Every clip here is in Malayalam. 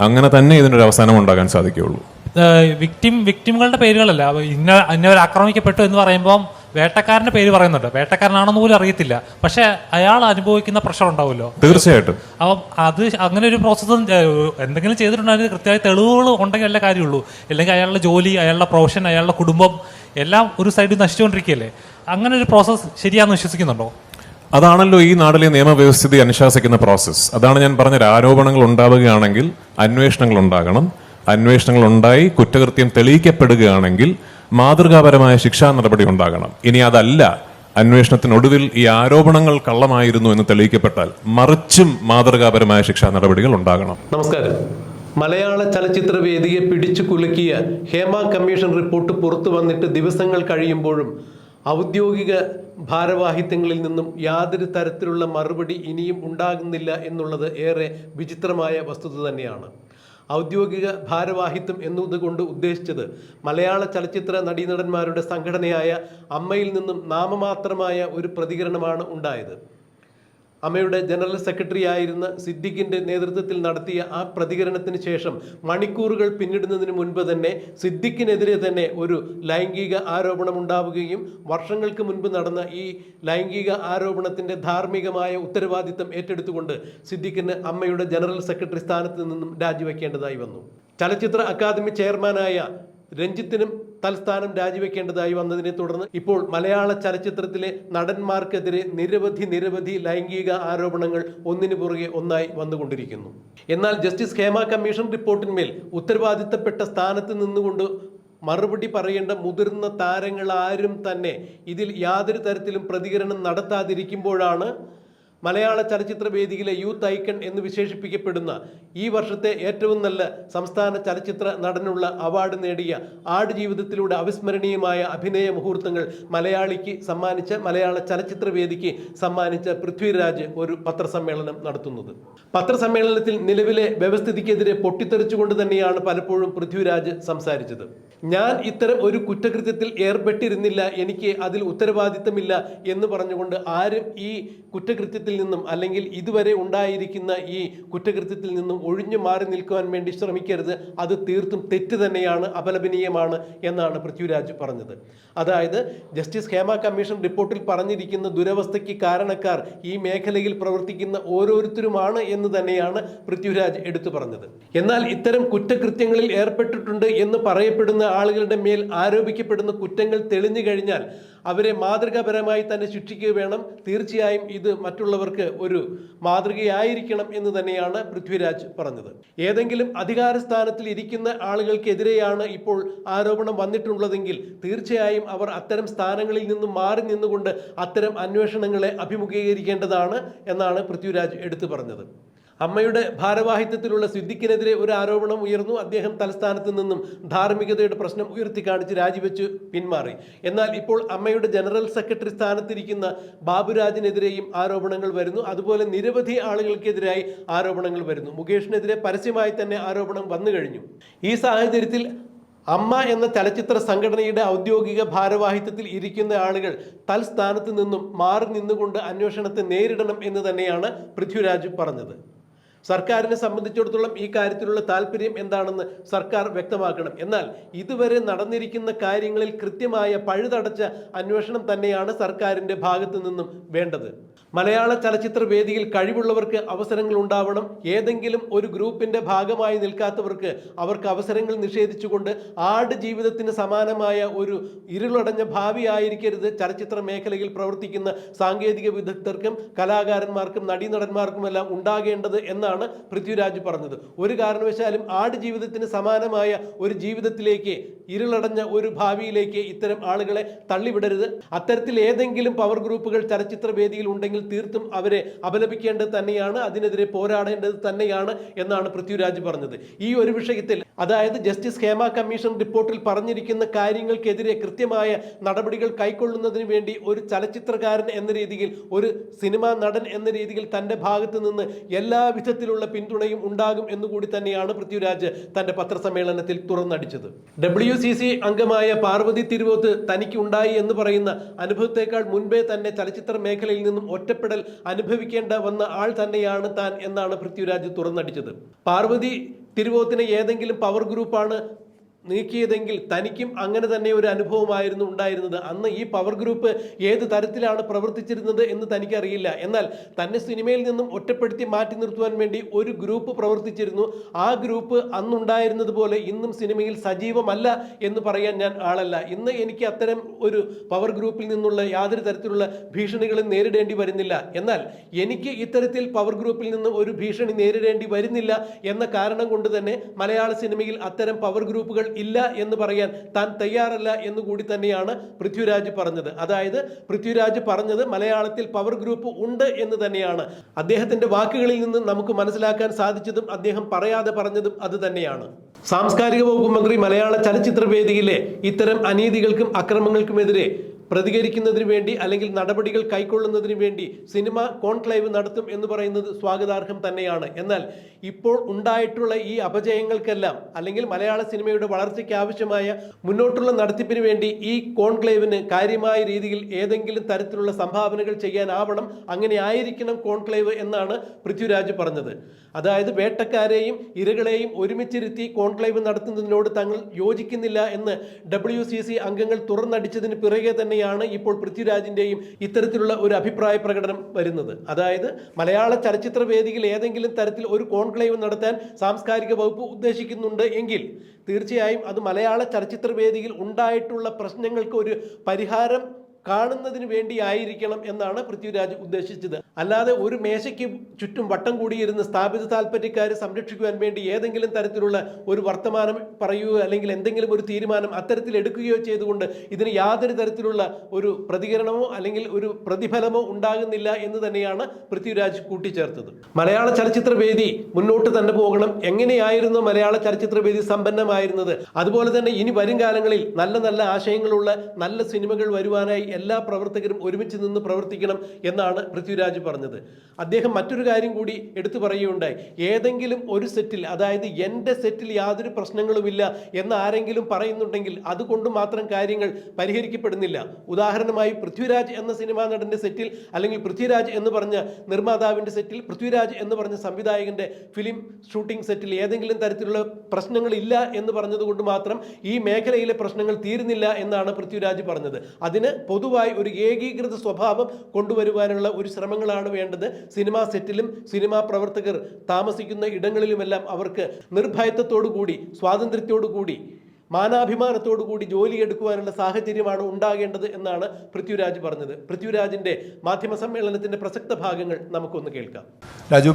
അങ്ങനെ തന്നെ ഇതിനൊരു അവസാനം ഉണ്ടാകാൻ സാധിക്കുകയുള്ളൂ. വിക്ടിം വിക്ടിമുകളുടെ പേരുകളല്ല. ഇന്ന ഇന്നവർ ആക്രമിക്കപ്പെട്ടു എന്ന് പറയുമ്പോൾ വേട്ടക്കാരന്റെ പേര് പറയുന്നുണ്ട്. വേട്ടക്കാരനാണെന്ന് പോലും അറിയത്തില്ല. പക്ഷെ അയാൾ അനുഭവിക്കുന്ന പ്രഷർ ഉണ്ടാവുമല്ലോ. തീർച്ചയായിട്ടും. അപ്പം അത് അങ്ങനെ ഒരു പ്രോസസ്സ് എന്തെങ്കിലും ചെയ്തിട്ടുണ്ടെങ്കിൽ കൃത്യമായ തെളിവുകൾ ഉണ്ടെങ്കിൽ അല്ല കാര്യമുള്ളൂ. അല്ലെങ്കിൽ അയാളുടെ ജോലി അയാളുടെ പ്രൊഫഷൻ അയാളുടെ കുടുംബം എല്ലാം ഒരു സൈഡിൽ നശിച്ചുകൊണ്ടിരിക്കുകയല്ലേ? അങ്ങനെ ഒരു പ്രോസസ്സ് ശരിയാണെന്ന് വിശ്വസിക്കുന്നുണ്ടോ? അതാണല്ലോ ഈ നാട്ടിലെ നിയമവ്യവസ്ഥിതി അനുശാസിക്കുന്ന പ്രോസസ്സ് അതാണ് ഞാൻ പറഞ്ഞ ആരോപണങ്ങൾ ഉണ്ടാവുകയാണെങ്കിൽ അന്വേഷണങ്ങൾ ഉണ്ടാകണം. അന്വേഷണങ്ങൾ ഉണ്ടായി കുറ്റകൃത്യം തെളിയിക്കപ്പെടുകയാണെങ്കിൽ മാതൃകാപരമായ ശിക്ഷാ നടപടി ഉണ്ടാകണം. ഇനി അതല്ല. അന്വേഷണത്തിനൊടുവിൽ ഈ ആരോപണങ്ങൾ കള്ളമായിരുന്നു എന്ന് തെളിയിക്കപ്പെട്ടാൽ മറിച്ചും മാതൃകാപരമായ ശിക്ഷാ നടപടികൾ ഉണ്ടാകണം. നമസ്കാരം. മലയാള ചലച്ചിത്ര വേദിയെ പിടിച്ചു കുലുക്കിയ ഹേമ കമ്മീഷൻ റിപ്പോർട്ട് പുറത്തു വന്നിട്ട് ദിവസങ്ങൾ കഴിയുമ്പോഴും ഔദ്യോഗിക ഭാരവാഹിത്വങ്ങളിൽ നിന്നും യാതൊരു തരത്തിലുള്ള മറുപടി ഇനിയും ഉണ്ടാകുന്നില്ല എന്നുള്ളത് ഏറെ വിചിത്രമായ വസ്തുത തന്നെയാണ്. ഔദ്യോഗിക ഭാരവാഹിത്വം എന്നതുകൊണ്ട് ഉദ്ദേശിച്ചത് മലയാള ചലച്ചിത്ര നടീനടന്മാരുടെ സംഘടനയായ അമ്മയിൽ നിന്നും നാമമാത്രമായ ഒരു പ്രതികരണമാണ് ഉണ്ടായത്. അമ്മയുടെ ജനറൽ സെക്രട്ടറി ആയിരുന്ന സിദ്ദിഖിന്റെ നേതൃത്വത്തിൽ നടത്തിയ ആ പ്രതികരണത്തിന് ശേഷം മണിക്കൂറുകൾ പിന്നിടുന്നതിന് മുൻപ് തന്നെ സിദ്ദിഖിനെതിരെ തന്നെ ഒരു ലൈംഗിക ആരോപണം ഉണ്ടാവുകയും വർഷങ്ങൾക്ക് മുൻപ് നടന്ന ഈ ലൈംഗിക ആരോപണത്തിന്റെ ധാർമ്മികമായ ഉത്തരവാദിത്തം ഏറ്റെടുത്തുകൊണ്ട് സിദ്ദിഖിന് അമ്മയുടെ ജനറൽ സെക്രട്ടറി സ്ഥാനത്ത് നിന്നും രാജിവെക്കേണ്ടതായി വന്നു. ചലച്ചിത്ര അക്കാദമി ചെയർമാനായ രഞ്ജിത്തിനും തൽസ്ഥാനം രാജിവെക്കേണ്ടതായി വന്നതിനെ തുടർന്ന് ഇപ്പോൾ മലയാള ചലച്ചിത്രത്തിലെ നടന്മാർക്കെതിരെ നിരവധി നിരവധി ലൈംഗിക ആരോപണങ്ങൾ ഒന്നിനു പുറകെ ഒന്നായി വന്നുകൊണ്ടിരിക്കുന്നു. എന്നാൽ ജസ്റ്റിസ് ഹേമ കമ്മീഷൻ റിപ്പോർട്ടിന്മേൽ ഉത്തരവാദിത്തപ്പെട്ട സ്ഥാനത്ത് നിന്നുകൊണ്ട് മറുപടി പറയേണ്ട മുതിർന്ന താരങ്ങൾ ആരും തന്നെ ഇതിൽ യാതൊരു തരത്തിലും പ്രതികരണം നടത്താതിരിക്കുമ്പോഴാണ് മലയാള ചലച്ചിത്ര വേദിയിലെ യൂത്ത് ഐക്കൺ എന്ന് വിശേഷിപ്പിക്കപ്പെടുന്ന ഈ വർഷത്തെ ഏറ്റവും നല്ല സംസ്ഥാന ചലച്ചിത്ര നടനുള്ള അവാർഡ് നേടിയ ആട് ജീവിതത്തിലൂടെ അവിസ്മരണീയമായ അഭിനയ മുഹൂർത്തങ്ങൾ മലയാളിക്ക് സമ്മാനിച്ച മലയാള ചലച്ചിത്ര വേദിക്ക് സമ്മാനിച്ച പൃഥ്വിരാജ് ഒരു പത്രസമ്മേളനം നടത്തുന്നത്. പത്രസമ്മേളനത്തിൽ നിലവിലെ വ്യവസ്ഥിതിക്കെതിരെ പൊട്ടിത്തെറിച്ചുകൊണ്ട് തന്നെയാണ് പലപ്പോഴും പൃഥ്വിരാജ് സംസാരിച്ചത്. ഞാൻ ഇത്തരം ഒരു കുറ്റകൃത്യത്തിൽ ഏർപ്പെട്ടിരുന്നില്ല എനിക്ക് അതിൽ ഉത്തരവാദിത്തമില്ല എന്ന് പറഞ്ഞുകൊണ്ട് ആരും ഈ കുറ്റകൃത്യത്തിൽ നിന്നും അല്ലെങ്കിൽ ഇതുവരെ ഉണ്ടായിരിക്കുന്ന ഈ കുറ്റകൃത്യത്തിൽ നിന്നും ഒഴിഞ്ഞു മാറി നിൽക്കുവാൻ വേണ്ടി ശ്രമിക്കരുത്. അത് തീർത്തും തെറ്റ് തന്നെയാണ് അപലപനീയമാണ് എന്നാണ് പൃഥ്വിരാജ് പറഞ്ഞത്. അതായത് ജസ്റ്റിസ് ഹേമ കമ്മീഷൻ റിപ്പോർട്ടിൽ പറഞ്ഞിരിക്കുന്ന ദുരവസ്ഥയ്ക്ക് കാരണക്കാർ ഈ മേഖലയിൽ പ്രവർത്തിക്കുന്ന ഓരോരുത്തരുമാണ് എന്ന് തന്നെയാണ് പൃഥ്വിരാജ് എടുത്തു പറഞ്ഞത്. എന്നാൽ ഇത്തരം കുറ്റകൃത്യങ്ങളിൽ ഏർപ്പെട്ടിട്ടുണ്ട് എന്ന് പറയപ്പെടുന്ന ആളുകളുടെ മേൽ ആരോപിക്കപ്പെടുന്ന കുറ്റങ്ങൾ തെളിഞ്ഞു കഴിഞ്ഞാൽ അവരെ മാതൃകാപരമായി തന്നെ ശിക്ഷിക്കുക വേണം. തീർച്ചയായും ഇത് മറ്റുള്ളവർക്ക് ഒരു മാതൃകയായിരിക്കണം എന്ന് തന്നെയാണ് പൃഥ്വിരാജ് പറഞ്ഞത്. ഏതെങ്കിലും അധികാര സ്ഥാനത്തിൽ ഇരിക്കുന്ന ആളുകൾക്കെതിരെയാണ് ഇപ്പോൾ ആരോപണം വന്നിട്ടുള്ളതെങ്കിൽ തീർച്ചയായും അവർ അത്തരം സ്ഥാനങ്ങളിൽ നിന്നും മാറി നിന്നുകൊണ്ട് അത്തരം അന്വേഷണങ്ങളെ അഭിമുഖീകരിക്കേണ്ടതാണ് എന്നാണ് പൃഥ്വിരാജ് എടുത്തു പറഞ്ഞത്. അമ്മയുടെ ഭാരവാഹിത്വത്തിലുള്ള സിദ്ദിഖിനെതിരെ ഒരു ആരോപണം ഉയർന്നു. അദ്ദേഹം തലസ്ഥാനത്ത് നിന്നും ധാർമ്മികതയുടെ പ്രശ്നം ഉയർത്തി കാണിച്ച് രാജിവെച്ച് പിന്മാറി. എന്നാൽ ഇപ്പോൾ അമ്മയുടെ ജനറൽ സെക്രട്ടറി സ്ഥാനത്തിരിക്കുന്ന ബാബുരാജിനെതിരെയും ആരോപണങ്ങൾ വരുന്നു. അതുപോലെ നിരവധി ആളുകൾക്കെതിരായി ആരോപണങ്ങൾ വരുന്നു. മുകേഷിനെതിരെ പരസ്യമായി തന്നെ ആരോപണം വന്നു കഴിഞ്ഞു. ഈ സാഹചര്യത്തിൽ അമ്മ എന്ന ചലച്ചിത്ര സംഘടനയുടെ ഔദ്യോഗിക ഭാരവാഹിത്വത്തിൽ ഇരിക്കുന്ന ആളുകൾ തൽസ്ഥാനത്ത് നിന്നും മാറി നിന്നുകൊണ്ട് അന്വേഷണത്തെ നേരിടണം എന്ന് തന്നെയാണ് പൃഥ്വിരാജ് പറഞ്ഞത്. സർക്കാരിനെ സംബന്ധിച്ചിടത്തോളം ഈ കാര്യത്തിലുള്ള താല്പര്യം എന്താണെന്ന് സർക്കാർ വ്യക്തമാക്കണം. എന്നാൽ ഇതുവരെ നടന്നിരിക്കുന്ന കാര്യങ്ങളിൽ കൃത്യമായ പഴുതടച്ച അന്വേഷണം തന്നെയാണ് സർക്കാരിന്റെ ഭാഗത്തു നിന്നും വേണ്ടത്. മലയാള ചലച്ചിത്ര വേദിയിൽ കഴിവുള്ളവർക്ക് അവസരങ്ങൾ ഉണ്ടാവണം. ഏതെങ്കിലും ഒരു ഗ്രൂപ്പിന്റെ ഭാഗമായി നിൽക്കാത്തവർക്ക് അവർക്ക് അവസരങ്ങൾ നിഷേധിച്ചുകൊണ്ട് ആട് ജീവിതത്തിന് സമാനമായ ഒരു ഇരുളടഞ്ഞ ഭാവി ആയിരിക്കരുത്. ചലച്ചിത്ര മേഖലയിൽ പ്രവർത്തിക്കുന്ന സാങ്കേതിക വിദഗ്ധർക്കും കലാകാരന്മാർക്കും നടീനടന്മാർക്കുമെല്ലാം ഉണ്ടാകേണ്ടത് എന്നാണ് എന്നാണ് പൃഥ്വിരാജ് പറഞ്ഞത്. ഒരു കാരണവശാലും ആട് ജീവിതത്തിന് സമാനമായ ഒരു ജീവിതത്തിലേക്ക് ഇരുളടഞ്ഞ ഒരു ഭാവിയിലേക്ക് ഇത്തരം ആളുകളെ തള്ളിവിടരുത്. അത്തരത്തിൽ ഏതെങ്കിലും പവർ ഗ്രൂപ്പുകൾ ചലച്ചിത്ര വേദിയിൽ ഉണ്ടെങ്കിൽ തീർത്തും അവരെ അപലപിക്കേണ്ടത് തന്നെയാണ് അതിനെതിരെ പോരാടേണ്ടത് തന്നെയാണ് എന്നാണ് പൃഥ്വിരാജ് പറഞ്ഞത്. ഈ ഒരു വിഷയത്തിൽ അതായത് ജസ്റ്റിസ് ഹേമ കമ്മീഷൻ റിപ്പോർട്ടിൽ പറഞ്ഞിരിക്കുന്ന കാര്യങ്ങൾക്കെതിരെ കൃത്യമായ നടപടികൾ കൈക്കൊള്ളുന്നതിന് വേണ്ടി ഒരു ചലച്ചിത്രകാരൻ എന്ന രീതിയിൽ ഒരു സിനിമാ നടൻ എന്ന രീതിയിൽ തന്റെ ഭാഗത്ത് നിന്ന് എല്ലാ വിധത്തിലുള്ള പിന്തുണയും ഉണ്ടാകും എന്നുകൂടി തന്നെയാണ് പൃഥ്വിരാജ് തന്റെ പത്രസമ്മേളനത്തിൽ തുറന്നടിച്ചത്. ഡബ്ല്യു സി സി അംഗമായ പാർവതി തിരുവോത്ത് തനിക്ക് ഉണ്ടായി എന്ന് പറയുന്ന അനുഭവത്തെക്കാൾ മുൻപേ തന്നെ ചലച്ചിത്ര മേഖലയിൽ നിന്നും ഒറ്റപ്പെടൽ അനുഭവിക്കേണ്ട വന്ന ആൾ തന്നെയാണ് താൻ എന്നാണ് പൃഥ്വിരാജ് തുറന്നടിച്ചത്. പാർവതി തിരുവോത്തിനെ ഏതെങ്കിലും പവർ ഗ്രൂപ്പാണ് നീക്കിയതെങ്കിൽ തനിക്കും അങ്ങനെ തന്നെ ഒരു അനുഭവമായിരുന്നു ഉണ്ടായിരുന്നത്. അന്ന് ഈ പവർ ഗ്രൂപ്പ് ഏത് തരത്തിലാണ് പ്രവർത്തിച്ചിരുന്നത് എന്ന് തനിക്കറിയില്ല. എന്നാൽ തന്നെ സിനിമയിൽ നിന്നും ഒറ്റപ്പെടുത്തി മാറ്റി നിർത്തുവാൻ വേണ്ടി ഒരു ഗ്രൂപ്പ് പ്രവർത്തിച്ചിരുന്നു. ആ ഗ്രൂപ്പ് അന്നുണ്ടായിരുന്നത് പോലെ ഇന്നും സിനിമയിൽ സജീവമല്ല എന്ന് പറയാൻ ഞാൻ ആളല്ല. ഇന്ന് എനിക്ക് അത്തരം ഒരു പവർ ഗ്രൂപ്പിൽ നിന്നുള്ള യാതൊരു തരത്തിലുള്ള ഭീഷണികളും നേരിടേണ്ടി വരുന്നില്ല. എന്നാൽ എനിക്ക് ഇത്തരത്തിൽ പവർ ഗ്രൂപ്പിൽ നിന്ന് ഒരു ഭീഷണി നേരിടേണ്ടി വരുന്നില്ല എന്ന കാരണം കൊണ്ട് തന്നെ മലയാള സിനിമയിൽ അത്തരം പവർ ഗ്രൂപ്പുകൾ ഇല്ല എന്ന് പറയാൻ താൻ തയ്യാറല്ല എന്ന് കൂടി തന്നെയാണ് പൃഥ്വിരാജ് പറഞ്ഞത്. അതായത് പൃഥ്വിരാജ് പറഞ്ഞത് മലയാളത്തിൽ പവർ ഗ്രൂപ്പ് ഉണ്ട് എന്ന് തന്നെയാണ്. അദ്ദേഹത്തിന്റെ വാക്കുകളിൽ നിന്ന് നമുക്ക് മനസ്സിലാക്കാൻ സാധിച്ചതും അദ്ദേഹം പറയാതെ പറഞ്ഞതും അത് തന്നെയാണ്. സാംസ്കാരിക വകുപ്പ് മന്ത്രി മലയാള ചലച്ചിത്ര വേദിയിലെ ഇത്തരം അനീതികൾക്കും അക്രമങ്ങൾക്കുമെതിരെ പ്രതികരിക്കുന്നതിന് വേണ്ടി അല്ലെങ്കിൽ നടപടികൾ കൈക്കൊള്ളുന്നതിന് വേണ്ടി സിനിമ കോൺക്ലേവ് നടത്തും എന്ന് പറയുന്നത് സ്വാഗതാർഹം തന്നെയാണ്. എന്നാൽ ഇപ്പോൾ ഉണ്ടായിട്ടുള്ള ഈ അപജയങ്ങൾക്കെല്ലാം അല്ലെങ്കിൽ മലയാള സിനിമയുടെ വളർച്ചയ്ക്ക് ആവശ്യമായ മുന്നോട്ടുള്ള നടത്തിപ്പിന് വേണ്ടി ഈ കോൺക്ലേവിന് കാര്യമായ രീതിയിൽ ഏതെങ്കിലും തരത്തിലുള്ള സംഭാവനകൾ ചെയ്യാനാവണം. അങ്ങനെ ആയിരിക്കണം കോൺക്ലേവ് എന്നാണ് പൃഥ്വിരാജ് പറഞ്ഞത്. അതായത് വേട്ടക്കാരെയും ഇരകളെയും ഒരുമിച്ചിരുത്തി കോൺക്ലേവ് നടത്തുന്നതിനോട് തങ്ങൾ യോജിക്കുന്നില്ല എന്ന് ഡബ്ല്യു അംഗങ്ങൾ തുറന്നടിച്ചതിന് പിറകെ തന്നെയാണ് ഇപ്പോൾ പൃഥ്വിരാജിന്റെയും ഇത്തരത്തിലുള്ള ഒരു അഭിപ്രായ പ്രകടനം വരുന്നത്. അതായത് മലയാള ചലച്ചിത്ര വേദിയിൽ ഏതെങ്കിലും തരത്തിൽ ഒരു കോൺക്ലേവ് നടത്താൻ സാംസ്കാരിക വകുപ്പ് ഉദ്ദേശിക്കുന്നുണ്ട് എങ്കിൽ തീർച്ചയായും അത് മലയാള ചലച്ചിത്ര വേദിയിൽ ഉണ്ടായിട്ടുള്ള പ്രശ്നങ്ങൾക്ക് ഒരു പരിഹാരം കാണുന്നതിന് വേണ്ടി ആയിരിക്കണം എന്നാണ് പൃഥ്വിരാജ് ഉദ്ദേശിച്ചത്. അല്ലാതെ ഒരു മേശയ്ക്ക് ചുറ്റും വട്ടം കൂടിയിരുന്ന് സ്ഥാപിത താല്പര്യക്കാരെ സംരക്ഷിക്കുവാൻ വേണ്ടി ഏതെങ്കിലും തരത്തിലുള്ള ഒരു വർത്തമാനം പറയുകയോ അല്ലെങ്കിൽ എന്തെങ്കിലും ഒരു തീരുമാനം അത്തരത്തിൽ എടുക്കുകയോ ചെയ്തുകൊണ്ട് ഇതിന് യാതൊരു തരത്തിലുള്ള ഒരു പ്രതികരണമോ അല്ലെങ്കിൽ ഒരു പ്രതിഫലമോ ഉണ്ടാകുന്നില്ല എന്ന് തന്നെയാണ് പൃഥ്വിരാജ് കൂട്ടിച്ചേർത്തത്. മലയാള ചലച്ചിത്ര വേദി മുന്നോട്ട് തന്നെ പോകണം. എങ്ങനെയായിരുന്നു മലയാള ചലച്ചിത്ര വേദി സമ്പന്നമായിരുന്നത്? അതുപോലെ തന്നെ ഇനി വരും കാലങ്ങളിൽ നല്ല നല്ല ആശയങ്ങളുള്ള നല്ല സിനിമകൾ വരുവാനായി എല്ലാ പ്രവർത്തകരും ഒരുമിച്ച് നിന്ന് പ്രവർത്തിക്കണം എന്നാണ് പൃഥ്വിരാജ് പറഞ്ഞത്. അദ്ദേഹം മറ്റൊരു കാര്യം കൂടി എടുത്തു പറയുകയുണ്ടായി. ഏതെങ്കിലും ഒരു സെറ്റിൽ അതായത് എന്റെ സെറ്റിൽ യാതൊരു പ്രശ്നങ്ങളുമില്ല എന്ന് ആരെങ്കിലും പറയുന്നുണ്ടെങ്കിൽ അതുകൊണ്ട് മാത്രം കാര്യങ്ങൾ പരിഹരിക്കപ്പെടുന്നില്ല. ഉദാഹരണമായി പൃഥ്വിരാജ് എന്ന സിനിമാ നടന്റെ സെറ്റിൽ അല്ലെങ്കിൽ പൃഥ്വിരാജ് എന്ന് പറഞ്ഞ നിർമ്മാതാവിന്റെ സെറ്റിൽ പൃഥ്വിരാജ് എന്ന് പറഞ്ഞ സംവിധായകന്റെ ഫിലിം ഷൂട്ടിംഗ് സെറ്റിൽ ഏതെങ്കിലും തരത്തിലുള്ള പ്രശ്നങ്ങളില്ല എന്ന് പറഞ്ഞതുകൊണ്ട് മാത്രം ഈ മേഖലയിലെ പ്രശ്നങ്ങൾ തീരുന്നില്ല എന്നാണ് പൃഥ്വിരാജ് പറഞ്ഞത്. അതിന് പൊതുവായി ഒരു ഏകീകൃത സ്വഭാവം കൊണ്ടുവരുവാനുള്ള ഒരു ശ്രമങ്ങളാണ് വേണ്ടത്. സിനിമാ സെറ്റിലും സിനിമാ പ്രവർത്തകർ താമസിക്കുന്ന ഇടങ്ങളിലുമെല്ലാം അവർക്ക് നിർഭയത്വത്തോടു കൂടി സ്വാതന്ത്ര്യത്തോടു കൂടി മാനാഭിമാനത്തോടു കൂടി ജോലിയെടുക്കുവാനുള്ള സാഹചര്യമാണ് ഉണ്ടാകേണ്ടത് എന്നാണ് പൃഥ്വിരാജ് പറഞ്ഞത്. പൃഥ്വിരാജിന്റെ മാധ്യമ സമ്മേളനത്തിന്റെ പ്രസക്ത ഭാഗങ്ങൾ നമുക്കൊന്ന് കേൾക്കാം. രാജു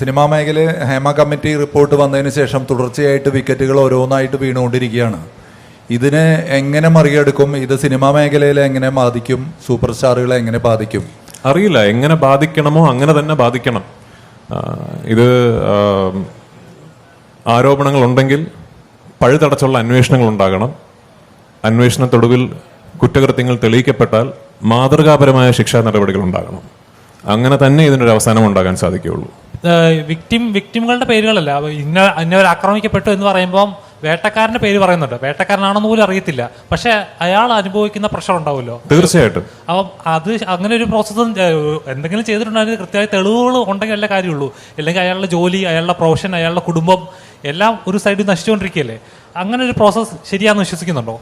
സിനിമാ മേഖലയിൽ ഹേമ കമ്മിറ്റി റിപ്പോർട്ട് വന്നതിന് ശേഷം തുടർച്ചയായിട്ട് വിക്കറ്റുകൾ ഓരോന്നായിട്ട് വീണുകൊണ്ടിരിക്കുകയാണ്. ഇതിനെ എങ്ങനെ മറികടക്കും? ഇത് സിനിമാ മേഖലയിൽ എങ്ങനെ ബാധിക്കും? സൂപ്പർ സ്റ്റാറുകളെ എങ്ങനെ ബാധിക്കും? അറിയില്ല. എങ്ങനെ ബാധിക്കണമോ അങ്ങനെ തന്നെ ബാധിക്കണം. ഇത് ആരോപണങ്ങൾ ഉണ്ടെങ്കിൽ പഴുതടച്ചുള്ള അന്വേഷണങ്ങൾ ഉണ്ടാകണം അന്വേഷണത്തൊടുവിൽ കുറ്റകൃത്യങ്ങൾ തെളിയിക്കപ്പെട്ടാൽ മാതൃകാപരമായ ശിക്ഷാ നടപടികൾ ഉണ്ടാകണം അങ്ങനെ തന്നെ ഇതിനൊരു അവസാനം ഉണ്ടാകാൻ സാധിക്കുകയുള്ളൂ വിക്ടിം വിക്ടിമുകളുടെ പേരുകളല്ല. ഇന്ന ഇന്നവർ ആക്രമിക്കപ്പെട്ടു എന്ന് പറയുമ്പോൾ വേട്ടക്കാരന്റെ പേര് പറയുന്നുണ്ട്. വേട്ടക്കാരനാണെന്ന് പോലും അറിയത്തില്ല. പക്ഷെ അയാൾ അനുഭവിക്കുന്ന പ്രഷർ ഉണ്ടാവുമല്ലോ. തീർച്ചയായിട്ടും. അപ്പം അത് അങ്ങനെ ഒരു പ്രോസസ്സ് എന്തെങ്കിലും ചെയ്തിട്ടുണ്ടെങ്കിൽ കൃത്യമായ തെളിവുകൾ ഉണ്ടെങ്കിൽ അല്ല കാര്യമുള്ളൂ. അല്ലെങ്കിൽ അയാളുടെ ജോലി അയാളുടെ പ്രൊഫഷൻ അയാളുടെ കുടുംബം എല്ലാം ഒരു സൈഡിൽ നശിച്ചുകൊണ്ടിരിക്കുകയല്ലേ? അങ്ങനെ ഒരു പ്രോസസ്സ് ശരിയാന്ന് വിശ്വസിക്കുന്നുണ്ടോ?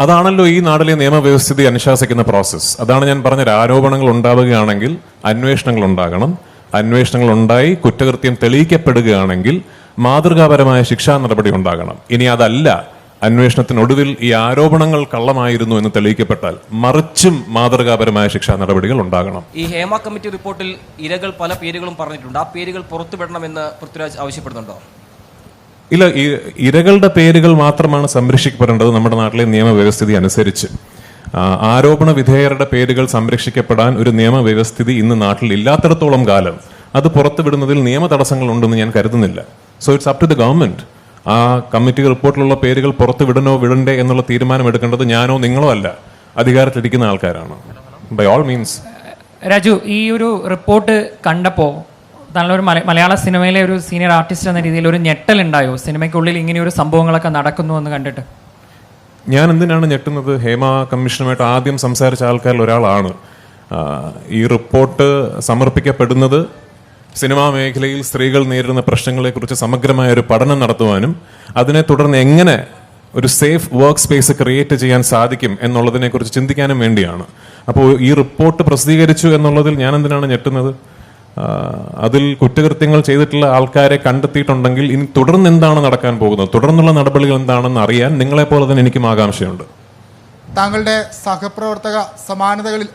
അതാണല്ലോ ഈ നാട്ടിലെ നിയമവ്യവസ്ഥിതി അനുശാസിക്കുന്ന പ്രോസസ്സ് അതാണ് ഞാൻ പറഞ്ഞ ആരോപണങ്ങൾ ഉണ്ടാവുകയാണെങ്കിൽ അന്വേഷണങ്ങൾ ഉണ്ടാകണം. അന്വേഷണങ്ങൾ ഉണ്ടായി കുറ്റകൃത്യം തെളിയിക്കപ്പെടുകയാണെങ്കിൽ മാതൃകാപരമായ ശിക്ഷാ നടപടി ഉണ്ടാകണം. ഇനി അതല്ല. അന്വേഷണത്തിനൊടുവിൽ ഈ ആരോപണങ്ങൾ കള്ളമായിരുന്നു എന്ന് തെളിയിക്കപ്പെട്ടാൽ മറിച്ചും മാതൃകാപരമായ ശിക്ഷാ നടപടികൾ ഉണ്ടാകണം. ഈ ഹേമ കമ്മിറ്റി റിപ്പോർട്ടിൽ ഇരകൾ പല പേരുകളും പറഞ്ഞിട്ടുണ്ട്. ആ പേരുകൾ പുറത്തുവിടണമെന്ന് പൃഥ്വിരാജ് ആവശ്യപ്പെടുന്നുണ്ടോ? ഇല്ല ഇരകളുടെ പേരുകൾ മാത്രമാണ് സംരക്ഷിക്കപ്പെടേണ്ടത് നമ്മുടെ നാട്ടിലെ നിയമവ്യവസ്ഥിതി അനുസരിച്ച്. ആരോപണ വിധേയരുടെ പേരുകൾ സംരക്ഷിക്കപ്പെടാൻ ഒരു നിയമവ്യവസ്ഥിതി ഇന്ന് നാട്ടിൽ ഇല്ലാത്തിടത്തോളം കാലം. അത് പുറത്തുവിടുന്നതിൽ നിയമ തടസ്സങ്ങൾ ഉണ്ടെന്ന് ഞാൻ കരുതുന്നില്ല. So it's up to the government ആ കമ്മിറ്റി റിപ്പോർട്ടിലുള്ള പേരുകൾ പുറത്ത് വിടണോ വിടണ്ടേ എന്നുള്ള തീരുമാനം എടുക്കേണ്ടത് ഞാനോ നിങ്ങളോ അല്ല. അധികാരത്തിലിരിക്കുന്ന ആൾക്കാരാണ്. ബൈ ഓൾ മീൻസ് രാജു ഈ ഒരു റിപ്പോർട്ട് കണ്ടപ്പോൾ മല- മലയാള സിനിമയിലെ ഒരു സീനിയർ ആർട്ടിസ്റ്റ് എന്ന രീതിയിൽ ഒരു ഞെട്ടലുണ്ടായോ സിനിമയ്ക്കുള്ളിൽ ഇങ്ങനെ ഒരു സംഭവങ്ങളൊക്കെ നടക്കുന്നു എന്ന് കണ്ടിട്ട്. ഞാൻ എന്തിനാണ് ഞെട്ടുന്നത്? ഹേമ കമ്മീഷനുമായിട്ട് ആദ്യം സംസാരിച്ച ആൾക്കാരിൽ ഒരാളാണ്. ഈ റിപ്പോർട്ട് സമർപ്പിക്കപ്പെടുന്നത് സിനിമാ മേഖലയിൽ സ്ത്രീകൾ നേരിടുന്ന പ്രശ്നങ്ങളെക്കുറിച്ച് സമഗ്രമായ ഒരു പഠനം നടത്തുവാനും അതിനെ തുടർന്ന് എങ്ങനെ ഒരു സേഫ് വർക്ക് സ്പേസ് ക്രിയേറ്റ് ചെയ്യാൻ സാധിക്കും എന്നുള്ളതിനെ കുറിച്ച് ചിന്തിക്കാനും വേണ്ടിയാണ്. അപ്പോൾ ഈ റിപ്പോർട്ട് പ്രസിദ്ധീകരിച്ചു എന്നുള്ളതിൽ ഞാൻ എന്തിനാണ് ഞെട്ടുന്നത് അതിൽ കുറ്റകൃത്യങ്ങൾ ചെയ്തിട്ടുള്ള ആൾക്കാരെ കണ്ടെത്തിയിട്ടുണ്ടെങ്കിൽ ഇനി തുടർന്ന് എന്താണ് നടക്കാൻ പോകുന്നത്? തുടർന്നുള്ള നടപടികൾ എന്താണെന്ന് അറിയാൻ നിങ്ങളെ പോലെ തന്നെ എനിക്കും ആകാംക്ഷയുണ്ട്. താങ്കളുടെ സഹപ്രവർത്തക സമാനതകളിൽ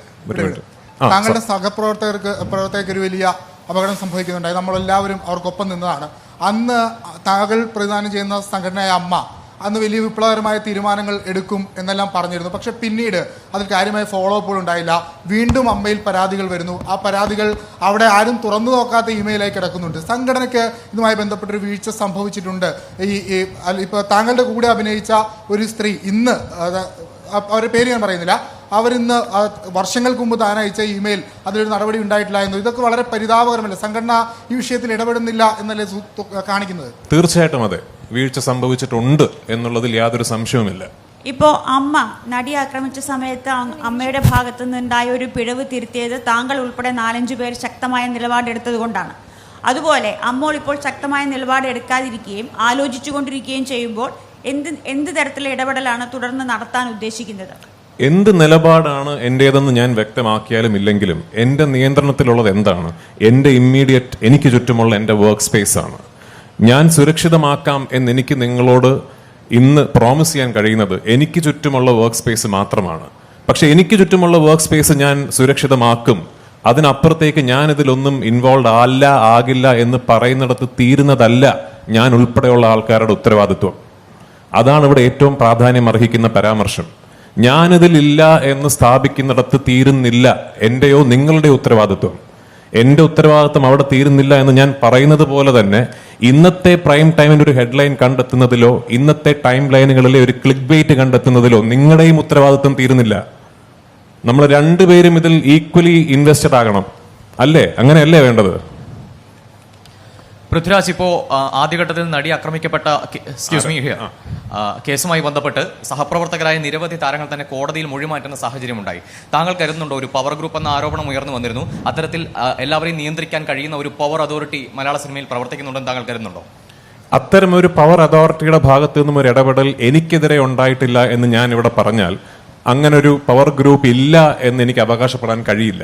താങ്കളുടെ സഹപ്രവർത്തകർക്ക് പ്രവർത്തകർക്ക് ഒരു വലിയ അപകടം സംഭവിക്കുന്നുണ്ടായി. നമ്മളെല്ലാവരും അവർക്കൊപ്പം നിന്നതാണ്. അന്ന് താങ്കൾ പ്രതിദാനം ചെയ്യുന്ന സംഘടനയായ അമ്മ അന്ന് വലിയ വിപ്ലവകരമായ തീരുമാനങ്ങൾ എടുക്കും എന്നെല്ലാം പറഞ്ഞിരുന്നു. പക്ഷെ പിന്നീട് അതിൽ കാര്യമായ ഫോളോ അപ്പുകൾ ഉണ്ടായില്ല. വീണ്ടും അമ്മയിൽ പരാതികൾ വരുന്നു. ആ പരാതികൾ അവിടെ ആരും തുറന്നു നോക്കാത്ത ഇമെയിലായി കിടക്കുന്നുണ്ട്. സംഘടനയ്ക്ക് ഇതുമായി ബന്ധപ്പെട്ടൊരു വീഴ്ച സംഭവിച്ചിട്ടുണ്ട്. ഈ ഇപ്പോൾ താങ്കളുടെ കൂടെ അഭിനയിച്ച ഒരു സ്ത്രീ ഇന്ന് അവരുടെ പേര് ഞാൻ പറയുന്നില്ല. അവരിന്ന് വർഷങ്ങൾക്ക് മുമ്പ് താൻ അയച്ച ഇമെയിൽ അതിലൊരു നടപടി ഉണ്ടായിട്ടില്ല എന്ന്. ഇതൊക്കെ വളരെ പരിതാപകരമല്ല? സംഘടന ഈ വിഷയത്തിൽ ഇടപെടുന്നില്ല എന്നല്ലേ കാണിക്കുന്നത്? തീർച്ചയായിട്ടും അതെ. വീഴ്ച സംഭവിച്ചിട്ടുണ്ട് എന്നുള്ളതിൽ യാതൊരു സംശയവുമില്ല. ഇപ്പോൾ അമ്മ നടി ആക്രമിച്ച സമയത്ത് അമ്മയുടെ ഭാഗത്തു നിന്നുണ്ടായ ഒരു പിഴവ് തിരുത്തിയത് താങ്കൾ ഉൾപ്പെടെ നാലഞ്ചു പേർ ശക്തമായ നിലപാടെടുത്തത് കൊണ്ടാണ്. അതുപോലെ അമ്മോൾ ഇപ്പോൾ ശക്തമായ നിലപാടെടുക്കാതിരിക്കുകയും ആലോചിച്ചുകൊണ്ടിരിക്കുകയും ചെയ്യുമ്പോൾ എന്ത് എന്ത് തരത്തിലുള്ള ഇടപെടലാണ് തുടർന്ന് നടത്താൻ ഉദ്ദേശിക്കുന്നത്? എന്ത് നിലപാടാണ് എന്റേതെന്ന് ഞാൻ വ്യക്തമാക്കിയാലും ഇല്ലെങ്കിലും എന്റെ നിയന്ത്രണത്തിലുള്ളത് എന്താണ്? എന്റെ ഇമ്മീഡിയറ്റ് എനിക്ക് ചുറ്റുമുള്ള എന്റെ വർക്ക് സ്പേസ് ആണ്. ഞാൻ സുരക്ഷിതമാക്കാം എന്ന് എനിക്ക് നിങ്ങളോട് ഇന്ന് പ്രോമിസ് ചെയ്യാൻ കഴിയുന്നത് എനിക്ക് ചുറ്റുമുള്ള വർക്ക് സ്പേസ് മാത്രമാണ്. പക്ഷെ എനിക്ക് ചുറ്റുമുള്ള വർക്ക് സ്പേസ് ഞാൻ സുരക്ഷിതമാക്കും. അതിനപ്പുറത്തേക്ക് ഞാൻ ഇതിലൊന്നും ഇൻവോൾവ് അല്ല ആകില്ല എന്ന് പറയുന്നിടത്ത് തീരുന്നതല്ല ഞാൻ ഉൾപ്പെടെയുള്ള ആൾക്കാരുടെ ഉത്തരവാദിത്വം. അതാണ് ഇവിടെ ഏറ്റവും പ്രാധാന്യം അർഹിക്കുന്ന പരാമർശം. ഞാനിതിലില്ല എന്ന് സ്ഥാപിക്കുന്നിടത്ത് തീരുന്നില്ല എന്റെയോ നിങ്ങളുടെ ഉത്തരവാദിത്വം. എന്റെ ഉത്തരവാദിത്വം അവിടെ തീരുന്നില്ല എന്ന് ഞാൻ പറയുന്നത് പോലെ തന്നെ ഇന്നത്തെ പ്രൈം ടൈമിന്റെ ഒരു ഹെഡ്ലൈൻ കണ്ടെത്തുന്നതിലോ ഇന്നത്തെ ടൈം ലൈനുകളിലെ ഒരു ക്ലിക്ക് ബേറ്റ് കണ്ടെത്തുന്നതിലോ നിങ്ങളുടെയും ഉത്തരവാദിത്വം തീരുന്നില്ല. നമ്മൾ രണ്ടുപേരും ഇതിൽ ഈക്വലി ഇൻവെസ്റ്റഡ് ആകണം. അല്ലേ? അങ്ങനെയല്ലേ വേണ്ടത്? പൃഥ്വിരാജ് ഇപ്പോ ആ, ആദ്യഘട്ടത്തിൽ നടി ആക്രമിക്കപ്പെട്ട എക്സ്ക്യൂസ് മീ കേസുമായി ബന്ധപ്പെട്ട് സഹപ്രവർത്തകരായ നിരവധി താരങ്ങൾ തന്നെ കോടതിയിൽ മൊഴിമാറ്റുന്ന സാഹചര്യം സാഹചര്യമുണ്ടായി. താങ്കൾ കരുതുന്നുണ്ടോ ഒരു പവർ ഗ്രൂപ്പ് എന്ന ആരോപണം ഉയർന്നു വന്നിരുന്നു? അത്തരത്തിൽ എല്ലാവരെയും നിയന്ത്രിക്കാൻ കഴിയുന്ന ഒരു പവർ അതോറിറ്റി മലയാള സിനിമയിൽ പ്രവർത്തിക്കുന്നുണ്ടെന്ന് താങ്കൾ കരുതുന്നുണ്ടോ? അത്തരം ഒരു പവർ അതോറിറ്റിയുടെ ഭാഗത്തു നിന്നും ഒരു ഇടപെടൽ എനിക്കെതിരെ ഉണ്ടായിട്ടില്ല എന്ന് ഞാൻ ഇവിടെ പറഞ്ഞാൽ അങ്ങനൊരു പവർ ഗ്രൂപ്പ് ഇല്ല എന്ന് എനിക്ക് അവകാശപ്പെടാൻ കഴിയില്ല.